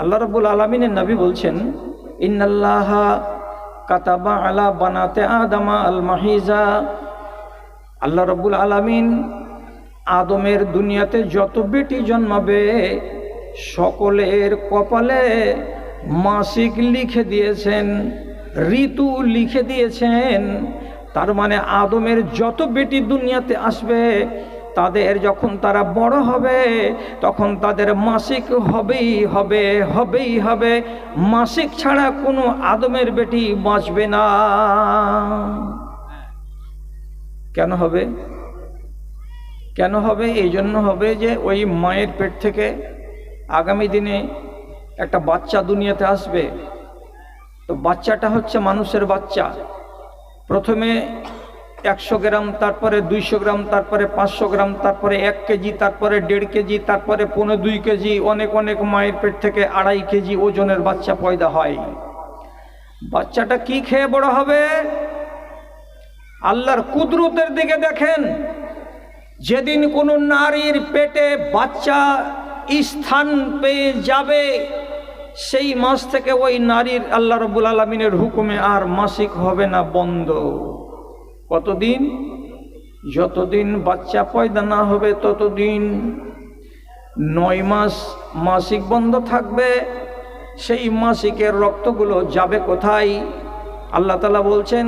আল্লাহ রব্বুল আলমিনের নবী বলছেন, ইন্নাল্লাহ কাতাবা আলা বানাতে আদামা আল মাহিজা আল্লাহ রব্বুল আলামিন আদমের দুনিয়াতে যত বেটি জন্মাবে, সকলের কপালে মাসিক লিখে দিয়েছেন, ঋতু লিখে দিয়েছেন। তার মানে আদমের যত বেটি দুনিয়াতে আসবে তাদের যখন তারা বড় হবে, তখন তাদের মাসিক হবেই হবে হবেই হবে। মাসিক ছাড়া কোনো আদমের বেটি বাঁচবে না। কেন হবে? কেন হবে? এই জন্য হবে যে ওই মায়ের পেট থেকে আগামী দিনে একটা বাচ্চা দুনিয়াতে আসবে। তো বাচ্চাটা হচ্ছে মানুষের বাচ্চা। প্রথমে একশো গ্রাম, তারপরে দুইশো গ্রাম, তারপরে পাঁচশো গ্রাম, তারপরে এক কেজি, তারপরে দেড় কেজি, তারপরে পনেরো দুই কেজি, অনেক অনেক মায়ের পেট থেকে আড়াই কেজি ওজনের বাচ্চা পয়দা হয়। বাচ্চাটা কি খেয়ে বড় হবে? আল্লাহর কুদরতের দিকে দেখেন। যেদিন কোনো নারীর পেটে বাচ্চা স্থান পেয়ে যাবে, সেই মাস থেকে ওই নারীর আল্লাহ রবুল আলমিনের হুকুমে আর মাসিক হবে না, বন্ধ। কতদিন? যতদিন বাচ্চা পয়দা না হবে ততদিন নয় মাস মাসিক বন্ধ থাকবে। সেই মাসিকের রক্তগুলো যাবে কোথায়? আল্লাহ তালা বলছেন,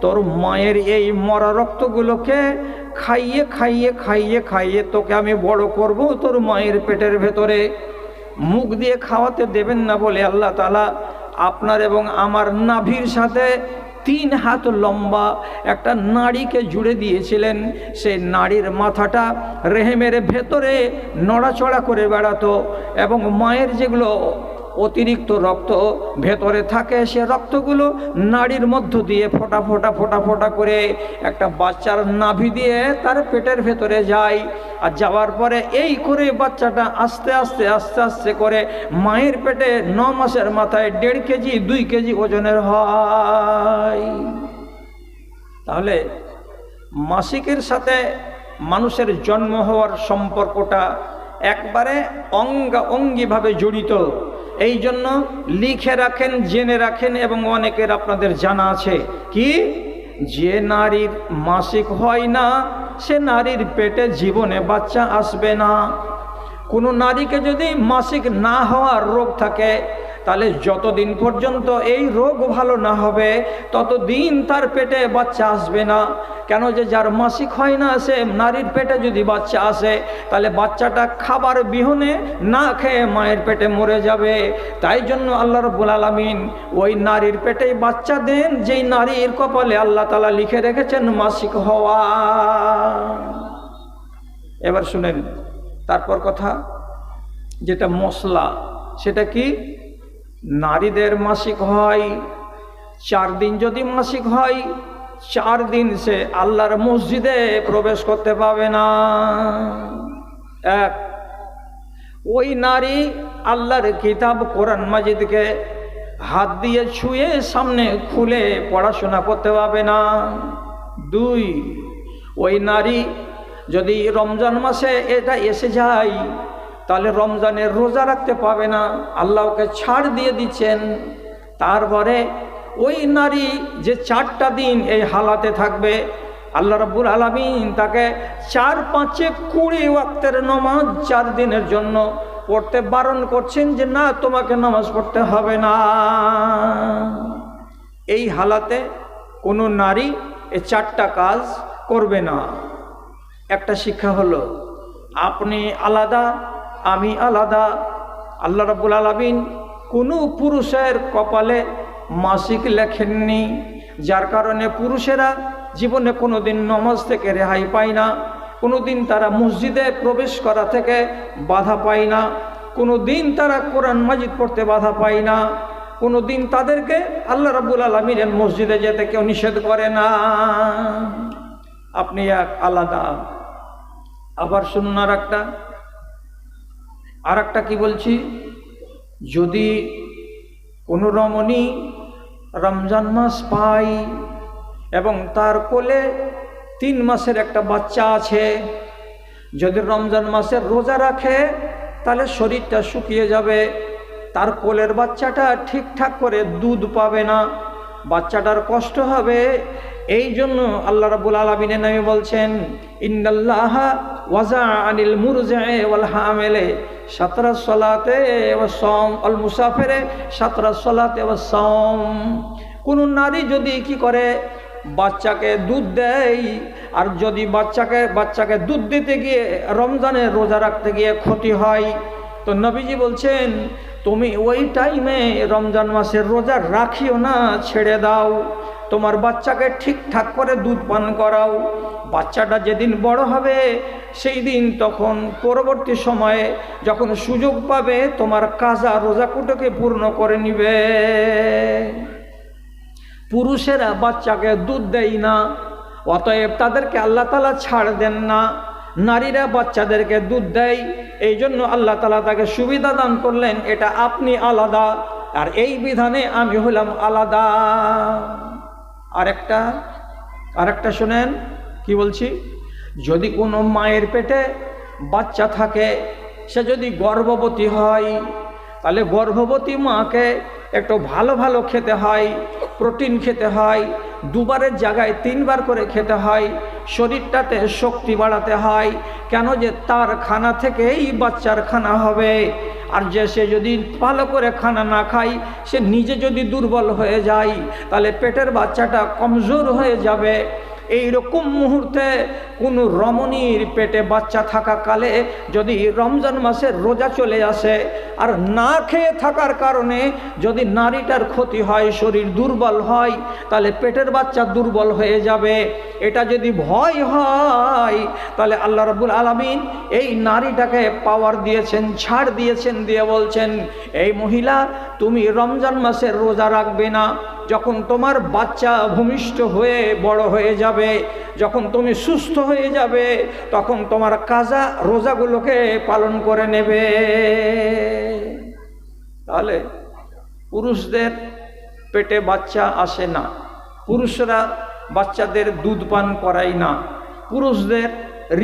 তোর মায়ের এই মরা রক্তগুলোকে খাইয়ে খাইয়ে খাইয়ে খাইয়ে তোকে আমি বড় করব তোর মায়ের পেটের ভেতরে। মুখ দিয়ে খাওয়াতে দেবেন না বলে আল্লাহ তালা আপনার এবং আমার নাভির সাথে তিন হাত লম্বা একটা নাড়িকে জুড়ে দিয়েছিলেন। সে নাড়ির মাথাটা রেহেমের ভেতরে নড়াচড়া করে বেড়াতো এবং মায়ের যেগুলো অতিরিক্ত রক্ত ভেতরে থাকে, সে রক্তগুলো নাড়ির মধ্য দিয়ে ফোটা ফোটা ফোটা ফোটা করে একটা বাচ্চার নাভি দিয়ে তার পেটের ভেতরে যায়। আর যাওয়ার পরে এই করে বাচ্চাটা আস্তে আস্তে আস্তে আস্তে করে মায়ের পেটে ন মাসের মাথায় দেড় কেজি, দুই কেজি ওজনের হয়। তাহলে মাসিকের সাথে মানুষের জন্ম হওয়ার সম্পর্কটা একবারে অঙ্গা অঙ্গিভাবে জড়িত। এই জন্য লিখে রাখেন, জেনে রাখেন এবং অনেকের আপনাদের জানা আছে কি? যে নারীর মাসিক হয় না, সে নারীর পেটে জীবনে বাচ্চা আসবে না। কোনো নারীকে যদি মাসিক না হওয়ার রোগ থাকে তাহলে যতদিন পর্যন্ত এই রোগ ভালো না হবে, ততদিন তার পেটে বাচ্চা আসবে না। কেন যে যার মাসিক হয় না, সে নারীর পেটে যদি বাচ্চা আসে, তাহলে বাচ্চাটা খাবার বিহনে না খেয়ে মায়ের পেটে মরে যাবে। তাই জন্য আল্লাহ রব্বুল আলমিন ওই নারীর পেটেই বাচ্চা দেন, যেই নারীর কপালে আল্লাহ তালা লিখে রেখেছেন মাসিক হওয়া। এবার শুনেন, তারপর কথা, যেটা মশলা, সেটা কি? নারীদের মাসিক হয়, চার দিন যদি মাসিক হয়, চার দিন সে আল্লাহর মসজিদে প্রবেশ করতে পাবে না। এক, ওই নারী আল্লাহর কিতাব কোরআন মাজিদকে হাত দিয়ে ছুঁয়ে সামনে খুলে পড়াশোনা করতে পারবে না। দুই, ওই নারী যদি রমজান মাসে এটা এসে যায় তাহলে রমজানের রোজা রাখতে পাবে না। আল্লাহকে ছাড় দিয়ে দিচ্ছেন। তারপরে ওই নারী যে চারটা দিন এই হালাতে থাকবে, আল্লাহ রব্বুল আলমিন তাকে চার পাঁচে কুড়ি ওয়াক্তের নমাজ চার দিনের জন্য পড়তে বারণ করছেন যে, না, তোমাকে নামাজ পড়তে হবে না। এই হালাতে কোনো নারী এই চারটা কাজ করবে না। একটা শিক্ষা হলো, আপনি আলাদা আমি আলাদা। আল্লাহ রাবুল আলমিন কোনো পুরুষের কপালে মাসিক লেখেননি, যার কারণে পুরুষেরা জীবনে কোনো দিন নমাজ থেকে রেহাই পায় না কোনো দিন তারা মসজিদে প্রবেশ করা থেকে বাধা পায় না কোনো দিন তারা কোরআন মাজিদ পড়তে বাধা পায় না কোনো দিন তাদেরকে আল্লাহ রাবুল আলমিনের মসজিদে যেতে কেউ নিষেধ করে না। আপনি এক আলাদা। আবার শুনুন আর একটা আর একটা কি বলছি? যদি কোনো রমণী রমজান মাস পাই এবং তার কোলে তিন মাসের একটা বাচ্চা আছে, যদি রমজান মাসের রোজা রাখে, তাহলে শরীরটা শুকিয়ে যাবে। তার কোলের বাচ্চাটা ঠিকঠাক করে দুধ পাবে না। বাচ্চাটার কষ্ট হবে। এই জন্য আল্লাহ রাবুল আলমিনের নামে বলছেন ইন্দাল্লাহ ওয়াজা আনিল সলাতে সম অল মুসাফেরে সলাতে সম কোনো নারী যদি কি করে? বাচ্চাকে দুধ দেয়, আর যদি বাচ্চাকে বাচ্চাকে দুধ দিতে গিয়ে রমজানে রোজা রাখতে গিয়ে ক্ষতি হয়, তো নবীজি বলছেন তুমি ওই টাইমে রমজান মাসের রোজা রাখিও না, ছেড়ে দাও। তোমার বাচ্চাকে ঠিকঠাক করে দুধ পান করাও। বাচ্চাটা যেদিন বড় হবে, সেই দিন তখন পরবর্তী সময়ে যখন সুযোগ পাবে, তোমার কাজা রোজাকুটোকে পূর্ণ করে নিবে। পুরুষেরা বাচ্চাকে দুধ দেয় না, অতএব তাদেরকে আল্লাহ তালা ছাড় দেন না। নারীরা বাচ্চাদেরকে দুধ দেয় এই জন্য আল্লাহ তালা তাকে সুবিধা দান করলেন, এটা আপনি আলাদা, আর এই বিধানে আমি হলাম আলাদা। আরেকটা আরেকটা শোনেন, কি বলছি? যদি কোনো মায়ের পেটে বাচ্চা থাকে, সে যদি গর্ভবতী হয়, তাহলে গর্ভবতী মাকে একটু ভালো ভালো খেতে হয়, প্রোটিন খেতে হয় দুবারের জায়গায় তিনবার করে খেতে হয়, শরীরটাতে শক্তি বাড়াতে হয়। কেন যে তার খানা থেকেই বাচ্চার খানা হবে। আর যে সে যদি ভালো করে খানা না খায়, সে নিজে যদি দুর্বল হয়ে যায়, তাহলে পেটের বাচ্চাটা কমজোর হয়ে যাবে। এই রকম মুহূর্তে কোনো রমণীর পেটে বাচ্চা থাকাকালে যদি রমজান মাসের রোজা চলে আসে আর না খেয়ে থাকার কারণে যদি নারীটার ক্ষতি হয়, শরীর দুর্বল হয়, তাহলে পেটের বাচ্চা দুর্বল হয়ে যাবে। এটা যদি ভয় হয়, তাহলে আল্লাহ রবুল আলমিন এই নারীটাকে পাওয়ার দিয়েছেন, ছাড় দিয়েছেন, দিয়ে বলছেন, এই মহিলা, তুমি রমজান মাসের রোজা রাখবে না। যখন তোমার বাচ্চা ভূমিষ্ঠ হয়ে বড় হয়ে যাবে যখন তুমি সুস্থ হয়ে যাবে, তখন তোমার কাজা রোজাগুলোকে পালন করে নেবে। তাহলে পুরুষদের পেটে বাচ্চা আসে না, পুরুষরা বাচ্চাদের দুধ পান করায় না, পুরুষদের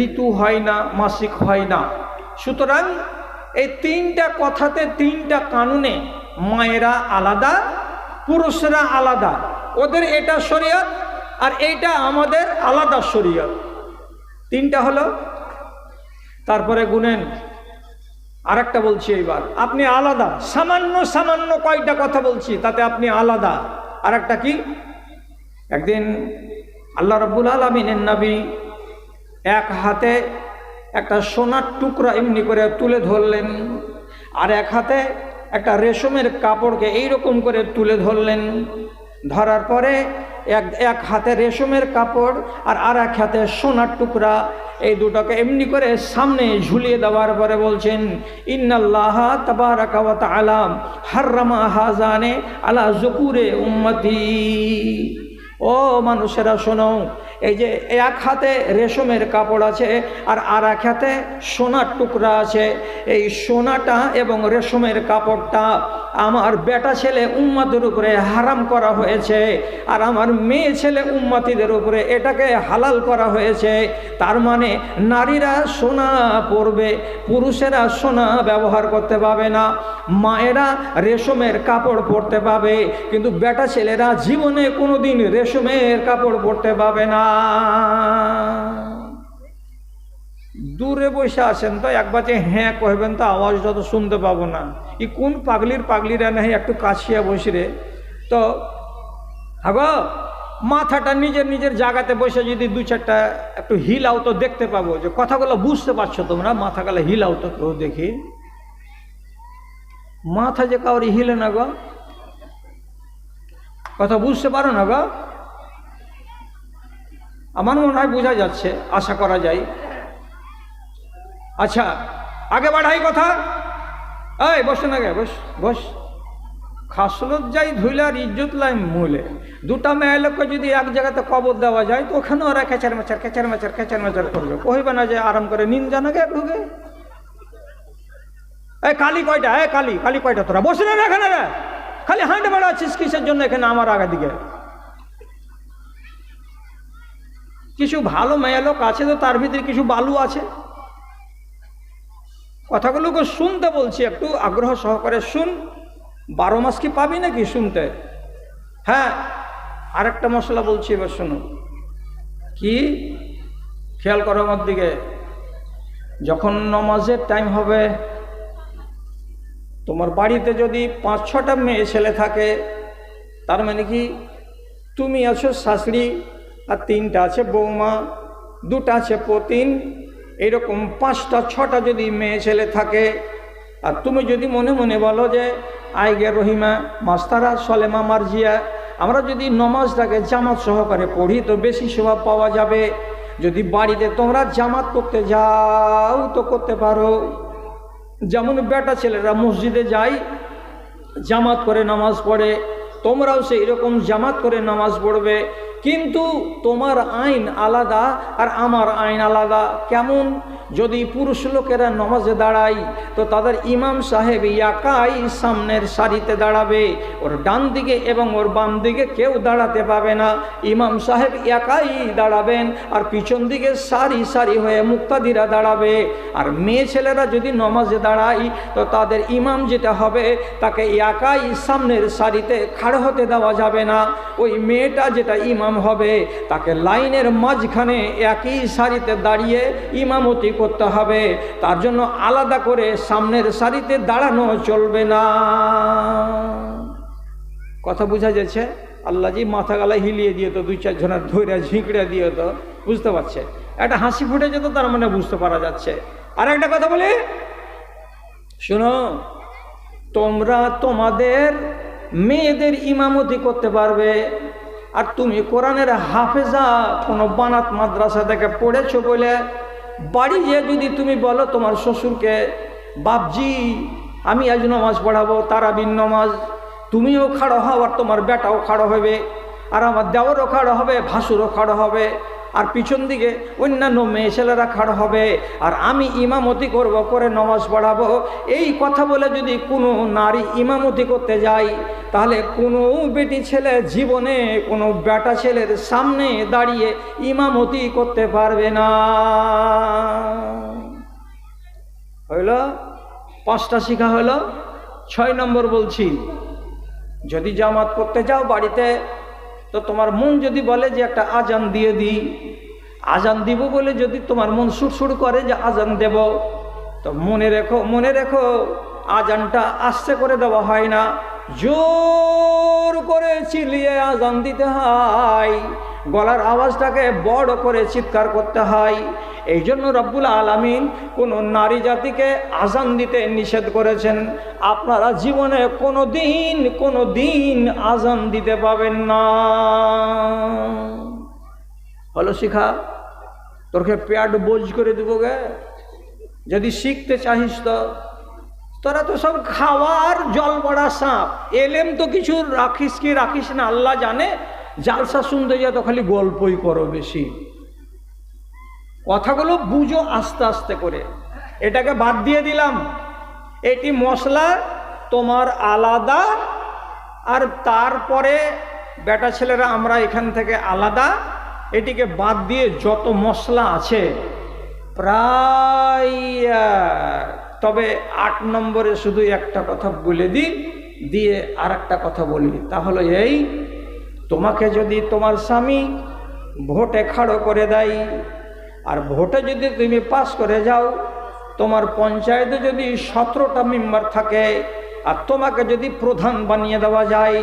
ঋতু হয় না, মাসিক হয় না। সুতরাং এই তিনটা কথাতে তিনটা কানুনে মায়েরা আলাদা, পুরুষরা আলাদা। ওদের এটা শরীয়ত আর এইটা আমাদের আলাদা শরীয়ত। তিনটা হলো, তারপরে গুনেন। আরেকটা বলছি এইবার, আপনি আলাদা, সামান্য সামান্য কয়টা কথা বলছি, তাতে আপনি আলাদা। আরেকটা কি? একদিন আল্লাহ রব্বুল আলমিনের নবী এক হাতে একটা সোনার টুকরা এমনি করে তুলে ধরলেন, আর এক হাতে একটা রেশমের কাপড়কে এইরকম করে তুলে ধরলেন ধরার পরে এক এক হাতে রেশমের কাপড় আর আর এক হাতে সোনার টুকরা, এই দুটোকে এমনি করে সামনে ঝুলিয়ে দেওয়ার পরে বলছেন, ইন্নাল্লাহ তবারাকাওয়াত আলাম হার্রামা হাজানে আলা জকুরে উম্মতি। ও মানুষেরা শোনো এই যে এক হাতে রেশমের কাপড় আছে আর আর এক হাতে সোনার টুকরা আছে। এই সোনাটা এবং রেশমের কাপড়টা আমার বেটা ছেলে উম্মাতের উপরে হারাম করা হয়েছে আর আমার মেয়ে ছেলে উম্মাতিদের উপরে এটাকে হালাল করা হয়েছে। তার মানে নারীরা সোনা পরবে, পুরুষেরা সোনা ব্যবহার করতে পাবে না, মায়েরা রেশমের কাপড় পরতে পাবে কিন্তু বেটা ছেলেরা জীবনে কোনো দিন রেশমের কাপড় পরতে পাবে না। দূরে বসে আছেন তো একবার যে হ্যাঁ কহবেন তো আওয়াজটা তো শুনতে পাবো না। ই কোন পাগলির পাগলিরা নেই, একটু কাছিয়া বসে রে। তো, হাগো, মাথাটা নিজের নিজের জায়গাতে বসে যদি দু চারটা একটু হিলাও তো দেখতে পাবো। যে কথাগুলো বুঝতে পারছ তোমরা, মাথাগুলো হিলাও তো কেউ দেখি। মাথা যে কাউরি হিলে না গো। কথা বুঝতে পারো না গো? আমার মনে হয় বোঝা যাচ্ছে, আশা করা যায়। আচ্ছা আগে বাড়াই কথা। এই, বসে না গে, বস বস। খাসলত যাই ধুইলার ইজ্জত লাই মূলে। দুটা মেয়ে লোককে যদি এক জায়গাতে কবর দেওয়া যায়, তো ওখানে ওরা খেচার মেচার খেচার মেচার খেচার মেচার করবে। কহিবে না যে আরাম করে নিন জানাগে ঢুকে এই কালি কয়টা? এ, কালি কালি কয়টা তোরা? বসে না এখানে খালি হাঁটে বেড়াচ্ছিস কিসের জন্য এখানে আমার আগে দিকে? কিছু ভালো মেয়ে লোক আছে তো তার ভিতরে কিছু বালু আছে? কথাগুলোকে শুনতে বলছি, একটু আগ্রহ সহকারে শুন। বারো মাস কি পাবি নাকি শুনতে? হ্যাঁ আরেকটা মশলা বলছি এবার শুনুন কি? খেয়াল করো আমার দিকে। যখন নমাজের টাইম হবে, তোমার বাড়িতে যদি পাঁচ ছটা মেয়ে ছেলে থাকে, তার মানে কি? তুমি আছো শাশুড়ি আর তিনটা আছে বৌমা, দুটা আছে পতিন, এরকম পাঁচটা, ছটা যদি মেয়ে ছেলে থাকে। আর তুমি যদি মনে মনে বলো যে আইগে রহিমা, মাস্তারা, সলেমা, মার্জিয়া, আমরা যদি নমাজটাকে জামাত সহকারে পড়ি তো বেশি স্বভাব পাওয়া যাবে। যদি বাড়িতে তোমরা জামাত করতে যাও তো করতে পারো। যেমন বেটা ছেলেরা মসজিদে যায়, জামাত করে নামাজ পড়ে, তোমরাও সেই রকম জামাত করে নামাজ পড়বে। কিন্তু তোমার আইন আলাদা আর আমার আইন আলাদা। কেমন? যদি পুরুষ লোকেরা নামাজে দাঁড়ায়, তো তাদের ইমাম সাহেব একাই সামনের সারিতে দাঁড়াবে। ওর ডান দিকে এবং ওর বাম দিকে কেউ দাঁড়াতে পাবে না। ইমাম সাহেব একাই দাঁড়াবেন আর পিছন দিকে সারি সারি হয়ে মুক্তাদিরা দাঁড়াবে। আর মেয়ে ছেলেরা যদি নমাজে দাঁড়ায়, তো তাদের ইমাম যেটা হবে, তাকে একাই সামনের সারিতে খাড় হতে দেওয়া যাবে না। ওই মেয়েটা যেটা ইমাম হবে। তাকে লাইনের মাঝখানে একই সারিতে দাঁড়িয়ে ইমামতি করতে হবে। তার জন্য আলাদা করে সামনের সারিতে দাঁড়ানো চলবে না। কথা বোঝা যাচ্ছে? আল্লাহজি মাথা গালা হিলিয়ে দিয়ে তো দুই চার জনের ধৈর্য ঝিঁকড়ে দিয়ে তো বুঝতে পারছে। একটা হাসি ফুটে যেত, তার মানে বুঝতে পারা যাচ্ছে। আর একটা কথা বলি। শোনো, তোমরা তোমাদের মেয়েদের ইমামতি করতে পারবে আর তুমি কোরআনের হাফেজা, কোনো বানাত মাদ্রাসা থেকে পড়েছো বলে বাড়ি গিয়ে যদি তুমি বলো তোমার শ্বশুরকে, বাপজি, আমি আজ নমাজ পড়াবো তারাবিন নমাজ, তুমিও খাড়ো হও আর তোমার বেটাও খাড়ো হবে, আর আমার দেওয়ারও খাড়ো হবে, ভাসুরও খাড়ো হবে। আর পিছন দিকে অন্যান্য মেয়ে ছেলেরা খাড়ো হবে। আর আমি ইমামতি করব, করে নমাজ পড়াবো। এই কথা বলে যদি কোনো নারী ইমামতি করতে যায়, তাহলে কোনো বেটি ছেলে জীবনে, কোনো বেটা ছেলের সামনে দাঁড়িয়ে ইমামতি করতে পারবে না। হইল? পাঁচটা শিখা হলো ছয় নম্বর বলছি, যদি জামাত করতে যাও বাড়িতে তো তোমার মন যদি বলে যে একটা আজান দিয়ে দিই, আজান দিব বলে যদি তোমার মন সুরসুর করে যে আজান দেব, তো মনে রেখো মনে রেখো, আজানটা আসছে করে দেওয়া হয় না। জোর করে চিলিয়ে আজান দিতে হয়। গলার আওয়াজটাকে বড় করে চিৎকার করতে হয়। এই জন্য রব্বুল আলমিন কোনো নারী জাতিকে আজান দিতে নিষেধ করেছেন। আপনারা জীবনে কোনো দিন কোনো দিন আজান দিতে পাবেন না। হলো শিখা, তোরকে পেট বোঝ করে দেবো গে। যদি শিখতে চাহিস তো। তোরা তো সব খাওয়ার জল পড়া সাপ। এলেম তো কিছু রাখিস কি রাখিস না, আল্লাহ জানে। জালসা শুনতে যা তো খালি গল্পই করো বেশি। কথাগুলো বুঝো আস্তে আস্তে করে। এটাকে বাদ দিয়ে দিলাম। এটি মশলা তোমার আলাদা, আর তারপরে বেটা ছেলেরা আমরা এখান থেকে আলাদা। এটিকে বাদ দিয়ে যত মশলা আছে, প্রায় তবে আট নম্বরে শুধু একটা কথা বলে দিই, দিয়ে আর একটা কথা বলি। তাহলে এই, তোমাকে যদি তোমার স্বামী ভোটে খাড়ো করে দেয়, আর ভোটে যদি তুমি পাস করে যাও, তোমার পঞ্চায়েতে যদি সতেরোটা মেম্বার থাকে, আর তোমাকে যদি প্রধান বানিয়ে দেওয়া যায়,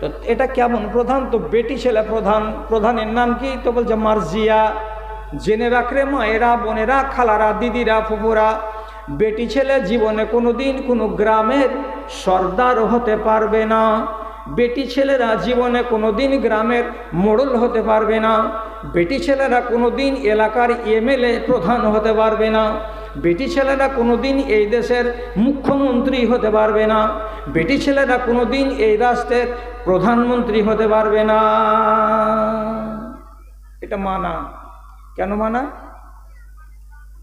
তো এটা কেমন প্রধান? তো বেটি ছেলে প্রধান। প্রধানের নাম কি? তো বলছে মার্জিয়া। জেনে রাখরে মায়েরা, বোনেরা, খালারা, দিদিরা, ফুফুরা বেটি ছেলে জীবনে কোনো দিন কোনো গ্রামের সর্দার হতে পারবে না। বেটি ছেলেরা জীবনে কোনো দিন গ্রামের মোড়ল হতে পারবে না। বেটি ছেলেরা কোনো দিন এলাকার এমএলএ প্রধান হতে পারবে না। বেটি ছেলেরা কোনো দিন এই দেশের মুখ্যমন্ত্রী হতে পারবে না। বেটি ছেলেরা কোনো দিন এই রাষ্ট্রের প্রধানমন্ত্রী হতে পারবে না। এটা মানা। কেন মানা?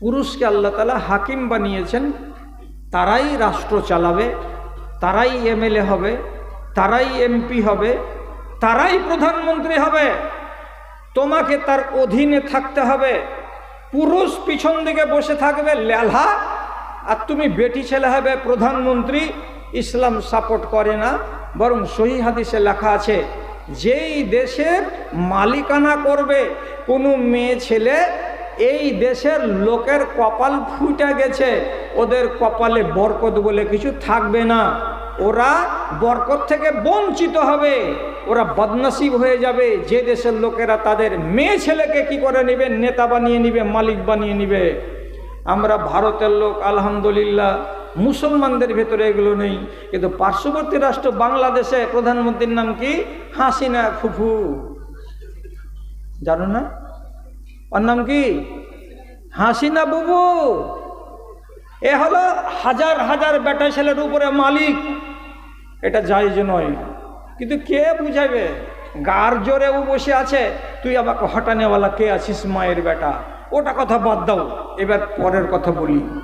পুরুষকে আল্লাহ তালা হাকিম বানিয়েছেন, তারাই রাষ্ট্র চালাবে, তারাই এমএলএ হবে, তারাই এমপি হবে, তারাই প্রধানমন্ত্রী হবে। তোমাকে তার অধীনে থাকতে হবে। পুরুষ পিছন দিকে বসে থাকবে লেলহা, আর তুমি বেটি ছেলে হবে প্রধানমন্ত্রী। ইসলাম সাপোর্ট করে না, বরং সহি হাদিসে লেখা আছে, যেই দেশের মালিকানা করবে, কোনো মেয়ে ছেলে এই দেশের লোকের কপাল ফুটে গেছে, ওদের কপালে বরকত বলে কিছু থাকবে না। ওরা বরকত থেকে বঞ্চিত হবে, ওরা বদনসিব হয়ে যাবে। যে দেশের লোকেরা তাদের মেয়ে ছেলেকে কি করে নেবে, নেতা বানিয়ে নিবে, মালিক বানিয়ে নিবে? আমরা ভারতের লোক, আলহামদুলিল্লাহ। মুসলমানদের ভেতরে এগুলো নেই। কিন্তু পার্শ্ববর্তী রাষ্ট্র বাংলাদেশে প্রধানমন্ত্রীর নাম কি? হাসিনা ফুফু। জানো না? ওর নাম কি? হাসিনা বুবু। এ হলো হাজার হাজার বেটা ছেলের উপরে মালিক। এটা জায়জ নয়। কিন্তু কে বুঝাবে? গার জোরে ও বসে আছে। তুই আমাকে হটানেওয়ালা কে আছিস মায়ের বেটা? ওটা কথা বাদ দাও। এবার পরের কথা বলি।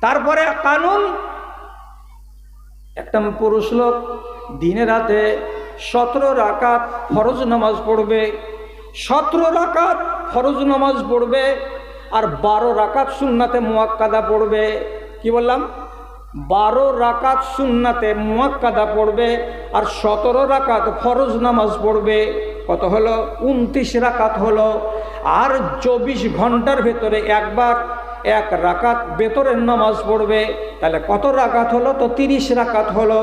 তারপরে কানুন। একটা পুরুষ লোক দিনে রাতে সতেরো রাকাত ফরজ নামাজ পড়বে। সতেরো রাকাত ফরজ নামাজ পড়বে আর বারো রাকাত সুন্নাতে মোয়াক্কাদা পড়বে। কি বললাম? বারো রাকাত সুন্নাতে মোয়াক্কাদা পড়বে আর সতেরো রাকাত ফরজ নামাজ পড়বে। কত হলো? উনত্রিশ রাকাত হলো। আর চব্বিশ ঘণ্টার ভেতরে একবার এক রাকাত বেতরের নামাজ পড়বে। তাহলে কত রাকাত হলো? তো তিরিশ রাকাত হলো।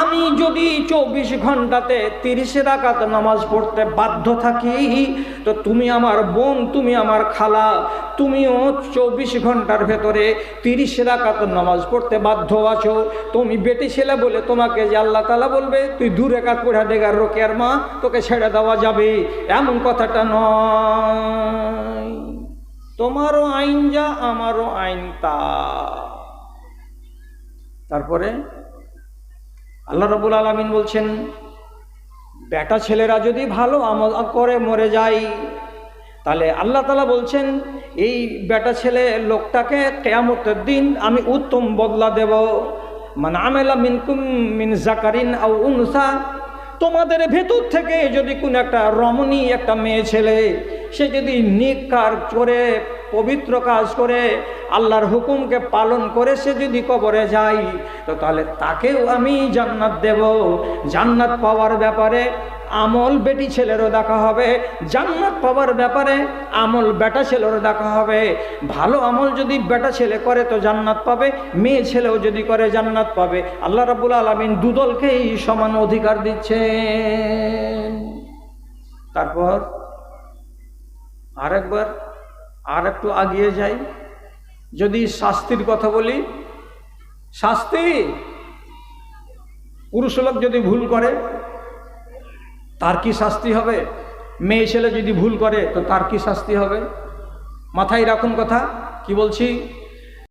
আমি যদি চব্বিশ ঘন্টাতে তিরিশ রাকাত নামাজ পড়তে বাধ্য থাকি, তো তুমি আমার বোন, তুমি আমার খালা, তুমিও চব্বিশ ঘণ্টার ভেতরে তিরিশ রাকাত নামাজ পড়তে বাধ্য আছো। তুমি বেটি ছেলে বলে তোমাকে যে আল্লাহ তালা বলবে, তুই দু রেখাত পড়া দেগার রোকেয়ার মা, তোকে ছেড়ে দেওয়া যাবে। এমন কথাটা নয়। তোমারও আইন যা, আমারও আইন তা। তারপরে আল্লাহ রবুল আলমিন বলছেন, বেটা ছেলেরা যদি ভালো আমল করে মরে যায়, তাহলে আল্লাহ তালা বলছেন, এই বেটা ছেলে লোকটাকে কেয়ামতের দিন আমি উত্তম বদলা দেব। মানে আমেলা মিনকুম মিন জাকারিন আউ উনসা তোমাদের ভেতর থেকে যদি কোন একটা রমণী, একটা মেয়ে ছেলে, সে যদি নিকার করে, পবিত্র কাজ করে, আল্লাহর হুকুমকে পালন করে, সে যদি কবরে যায়, তো তাহলে তাকেও আমি জান্নাত দেব। জান্নাত পাওয়ার ব্যাপারে আমল বেটি ছেলেরও দেখা হবে। জান্নাত পাওয়ার ব্যাপারে আমল বেটা ছেলেরও দেখা হবে। ভালো আমল যদি বেটা ছেলে করে তো জান্নাত পাবে, মেয়ে ছেলেও যদি করে জান্নাত পাবে। আল্লাহ রাবুল আলমিন দুদলকেই সমান অধিকার দিচ্ছেন। তারপর আরেকবার আর একটু আগিয়ে যাই। যদি শাস্তির কথা বলি, শাস্তি? পুরুষ লোক যদি ভুল করে তার কি শাস্তি হবে? মেয়ে ছেলে যদি ভুল করে, তো তার কি শাস্তি হবে? মাথায় রাখুন কথা। কি বলছি?